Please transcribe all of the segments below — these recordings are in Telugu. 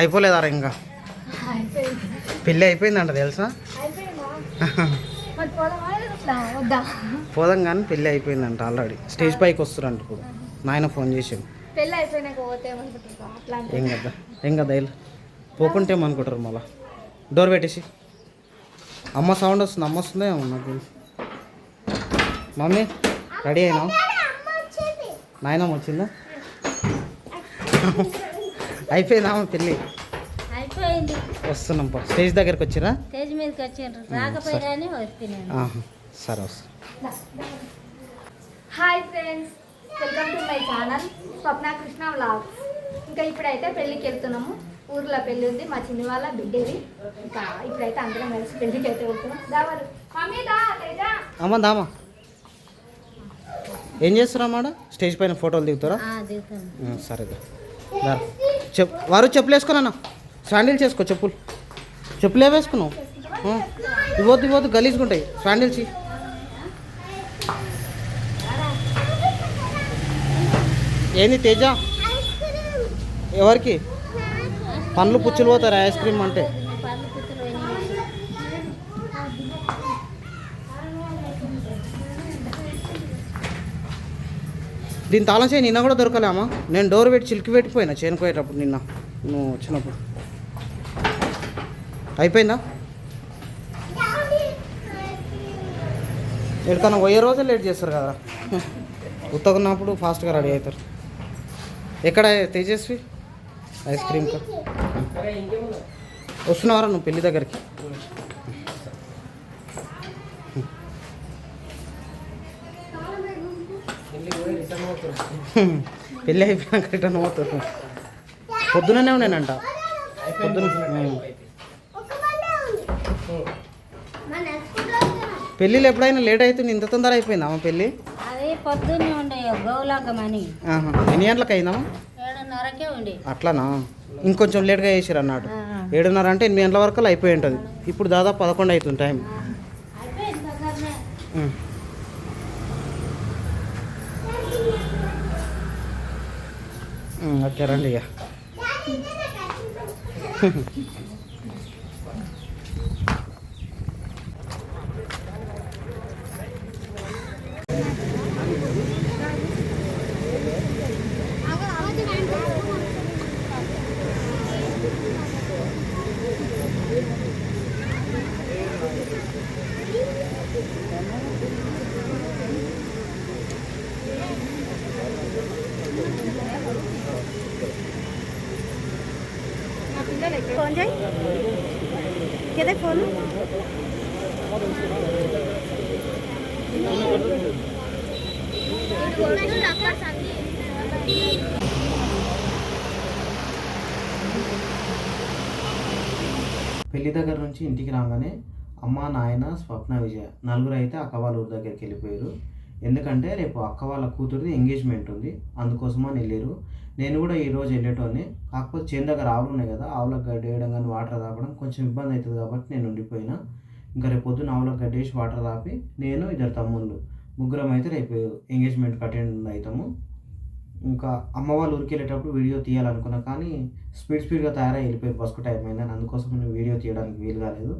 అయిపోలేదారా ఇంకా? పెళ్ళి అయిపోయిందంట తెలుసా? పోదాం కానీ పెళ్ళి అయిపోయిందంట ఆల్రెడీ. స్టేజ్ పైకి వస్తురంట ఇప్పుడు. నాయన ఫోన్ చేసాం ఏం కదా ఏం కదా ఇల్లు పోకుంటే ఏమనుకుంటారు మళ్ళా? డోర్ పెట్టేసి. అమ్మ సౌండ్ వస్తుంది అమ్మ వస్తుందే నాకు మమ్మీ రెడీ అయినా నాయనమ్మ వచ్చిందా? అయిపోయిందా అమ్మ పెళ్ళి అయిపోయింది. వస్తున్నాం పా. స్టేజ్ దగ్గరికి వచ్చిరా? స్టేజ్ మీదకి వస్తున్నాను. ఆహా, సరే వస్తా. Hi friends welcome to my channel Swapna Krishna vlogs. ఇంకా ఇప్పుడైతే పెళ్ళికి వెళ్తున్నాము. ఊర్లో పెళ్ళి ఉంది మా చిన్ని వాళ్ళ బిడ్డది. ఇంకా ఇప్పుడైతే అందరం కలిసి పెళ్ళికి అయితే వెళ్తున్నాం. దావాలు మమ్మీ దా తేజ. అమ్మ దామా ఏం చేస్తారా అమ్మాడ స్టేజ్ పైన ఫోటోలు దిగుతారా? సరే దా. చెప్ వారు చెప్పులు వేసుకోనన్నా. శాండిల్స్ వేసుకో చెప్పులు. చెప్పులు ఏ వేసుకున్నావు? ఇవ్వద్దు ఇవ్వద్దు గలీజ్గా ఉంటాయి. శాండిల్స్ ఏంది తేజ? ఎవరికి? పండ్లు పుచ్చులు పోతారు ఐస్ క్రీమ్ అంటే? దీని తాళం చేయి నిన్న కూడా దొరకలేమా నేను డోర్ పెట్టి చిలికి పెట్టిపోయినా చేనుకోయేటప్పుడు నిన్న. నువ్వు వచ్చినప్పుడు. అయిపోయిందా? ఎక్కడికన్నా పోయే రోజే లేట్ చేస్తారు కదా. ఉత్తకున్నప్పుడు ఫాస్ట్గా రెడీ అవుతారు. ఎక్కడ తేజస్వి? ఐస్ క్రీమ్ వస్తున్నావారా నువ్వు పెళ్ళి దగ్గరికి? పెళ్ళి అయిపోయినాక రిటర్న్ పోతారు. పొద్దుననే ఉన్నానంట. పొద్దున. పెళ్ళిళ్ళు ఎప్పుడైనా లేట్ అవుతుంది ఇంత తొందర అయిపోయిందా అమ్మ పెళ్ళి? అది పొద్దున్నే ఉండే గౌలాగమని ఆహా. ఎన్ని గంటలకు అయిందమ్మా ఏడున్నరకే ఉండే. అట్లానా? ఇంకొంచెం లేట్గా చేసారు అన్నాడు. ఏడున్నర అంటే ఎనిమిది గంటల వరకు అయిపోయి ఉంటుంది. ఇప్పుడు దాదాపు పదకొండు అవుతుంది టైం. ఉం, ఓకే రండి ఇక ఫోన్ చేయి కదా ఫోన్ పెళ్ళి దగ్గర నుంచి ఇంటికి రాగానే అమ్మ నాయన స్వప్న విజయ నలుగురు అయితే అక్క కవాలూరు దగ్గరికి వెళ్ళిపోయారు. ఎందుకంటే రేపు అక్క వాళ్ళ కూతురిది ఎంగేజ్మెంట్ ఉంది. అందుకోసమని వెళ్ళారు నేను కూడా ఈరోజు వెళ్ళేటోని కాకపోతే చేను దగ్గర ఆవులు ఉన్నాయి కదా ఆవులకు గడ్డి వేయడం కానీ వాటర్ తాపడం కొంచెం ఇబ్బంది అవుతుంది కాబట్టి నేను ఉండిపోయినా. ఇంకా రేపు పొద్దున్న ఆవులకు గడ్డి వేసి వాటర్ తాపి నేను ఇద్దరు తమ్ముళ్ళు ముగ్గురం అయితే రేపు ఎంగేజ్మెంట్కి అటెండ్ అవుతాము ఇంకా అమ్మ వాళ్ళు ఊరికి వెళ్ళేటప్పుడు వీడియో తీయాలనుకున్నా కానీ స్పీడ్ స్పీడ్గా తయారై వెళ్ళిపోయి బస్కు టైం అయిందని అందుకోసం నేను వీడియో తీయడానికి వీలు కాలేదు.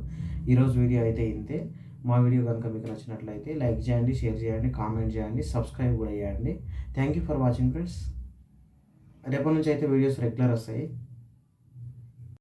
ఈరోజు వీడియో అయితే ఇంతే. మా వీడియో కనుక మీకు నచ్చినట్లయితే లైక్ చేయండి షేర్ చేయండి కామెంట్ చేయండి సబ్స్క్రైబ్ కూడా చేయండి. Thank you for watching friends రేపటి నుంచి అయితే వీడియోస్ రెగ్యులర్ వస్తాయి.